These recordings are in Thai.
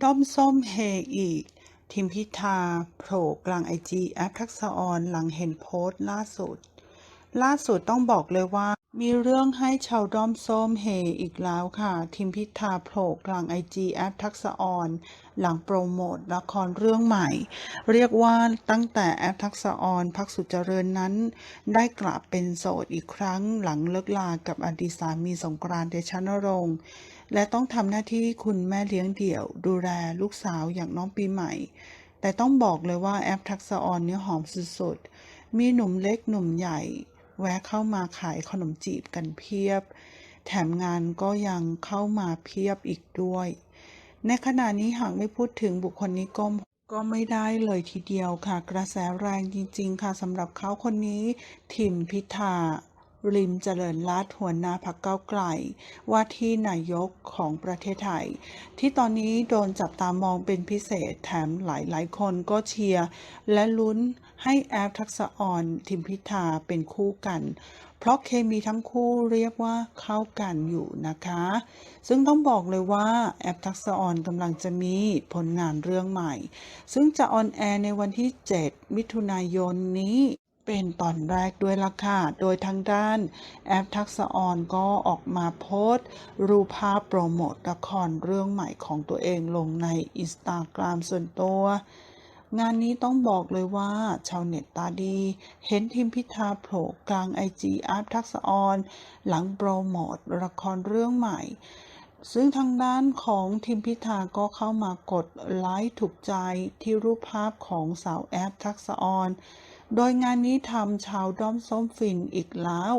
ด้อมส้มเฮอีกทิมพิธาโผล่กลางไอจีแอปทักษออนหลังเห็นโพสต์ล่าสุด ล่าสุดต้องบอกเลยว่า มีเรื่องให้ชาวด้อมส้มเฮอีกแล้วค่ะทิมพิธาโผล่กลางไอจีแอปทักษออนหลังโปรโมทละครเรื่องใหม่ เรียกว่าตั้งแต่แอปทักษออนพักสุจเจริญนั้น ได้กลับเป็นโสดอีกครั้งหลังเลิกลากับอดีตสามีสงกรานต์เดชนรงค์ และต้องทำหน้าที่คุณแม่เลี้ยงเดี่ยว ดูแลลูกสาวอย่างน้องปีใหม่ แต่ต้องบอกเลยว่าแอปทักษะออนเนื้อหอมสุดๆ มีหนุ่มเล็กหนุ่มใหญ่ แวะเข้ามาขายขนมจีบกันเพียบ แถมงานก็ยังเข้ามาเพียบอีกด้วย ในขณะนี้หากไม่พูดถึงบุคคลนี้ก็ก็ไม่ได้เลยทีเดียวค่ะ กระแสแรงจริง ๆ ค่ะสำหรับเขาคนนี้ทิมพิธา ริมเจริญรัตหัวหน้าพักเก้าไกล ว่าที่นายกของประเทศไทย ที่ตอนนี้โดนจับตามองเป็นพิเศษแถมหลายๆคนก็เชียร์และลุ้นให้แอฟทักษะออนทิมพิธาเป็นคู่กัน เพราะเคมีทั้งคู่เรียกว่าเข้ากันอยู่นะคะ ซึ่งต้องบอกเลยว่าแอปทักษะออนกำลังจะมีผลงานเรื่องใหม่ ซึ่งจะออนแอร์ในวันที่ 7 มิถุนายนนี้ เป็นตอนแรกด้วยล่ะค่ะ โดยทางด้านแอปทักษะออนก็ออกมาโพสต์ รูปภาพโปรโมทละครเรื่องใหม่ของตัวเองลงในอินสตาแกรมส่วนตัว งานนี้ต้องบอกเลยว่าชาวเน็ตตาดี เห็นทีมพิธาโผล่กลางไอจีแอปทักษะออน หลังโปรโมทละครเรื่องใหม่ซึ่งทางด้านของทีมพิธาก็เข้ามากดไลค์ถูกใจที่รูปภาพของสาวแอปทักษะออน โดยงานนี้ทำชาวด้อมส้มฟินอีกแล้ว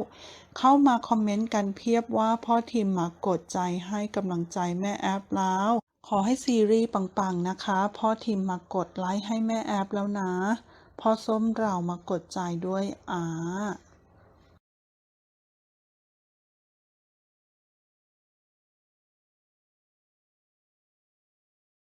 เข้ามาคอมเมนต์กันเพียบว่าพ่อทีมมากดใจให้กำลังใจแม่แอปแล้ว ขอให้ซีรีส์ปังๆนะคะ พ่อทีมมากดไลค์ให้แม่แอปแล้วนะพ่อส้มเรามากดใจด้วยอ่า